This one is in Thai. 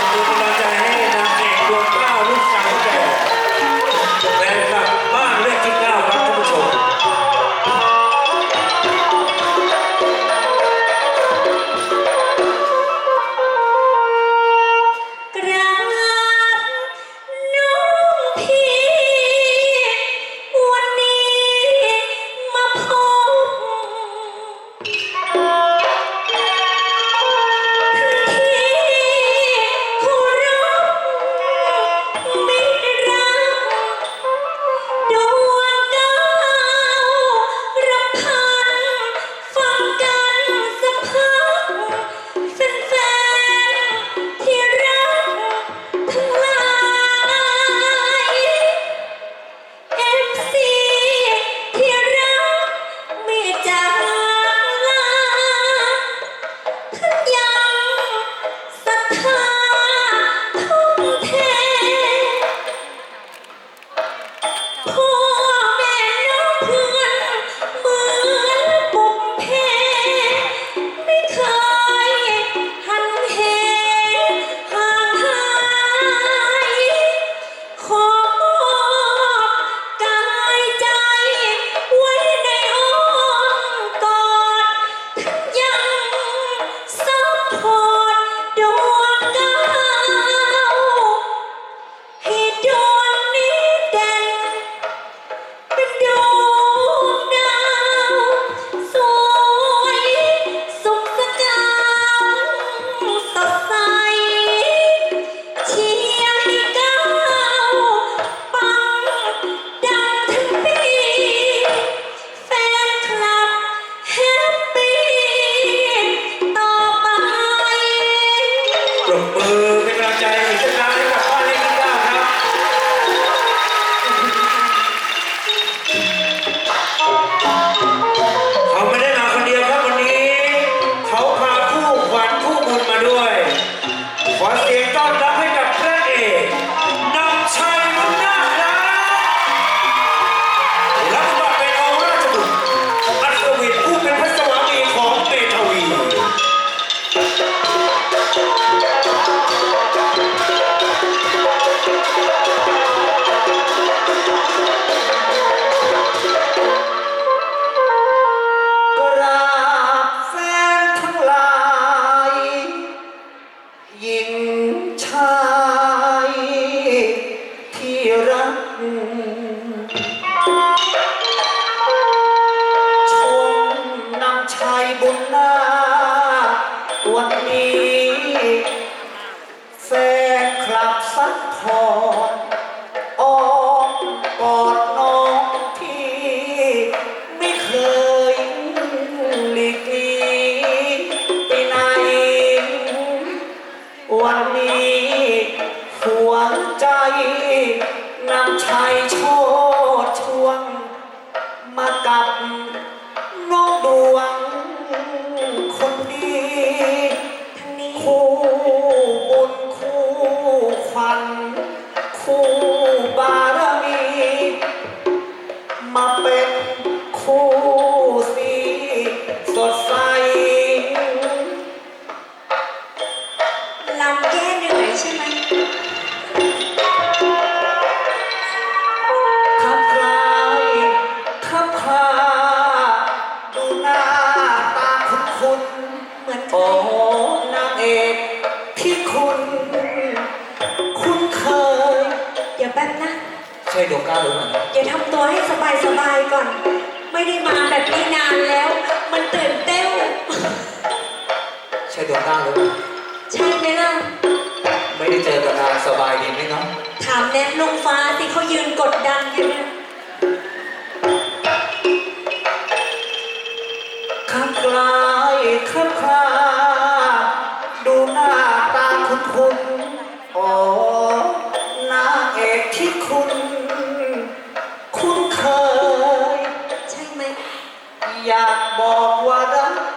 Thank you. แฟนคลับสักทอนออกกอดน้องที่ ไม่เคยหลีกหนีไปนวันนี้หัวใจนำชายชดช่วงมากับ คู่สีสดใสลำแก้เหนื่อยใช่ไหมขับคลายขับคลาดูหน้าตาคุ้นคุ้นเหมือนๆใครโอ้นางเอกที่คุณ คุ้นเคย เดี๋ยวแป๊บนะ ใช่ดวงก้าวหรือเปล่า อย่าทำตัวให้สบายสบายๆก่อน ไม่ได้มาแบบนี้นานแล้ว มันตื่นเต้นใช่ดวงก้าวหรือเปล่าใช่ไหมล่ะ ไม่ได้เจอกันนานสบายดีไหมเนาะถามแนทลุงฟ้าที่เขายืนกดดันอยู่เนี่ยขับคลายขับคลา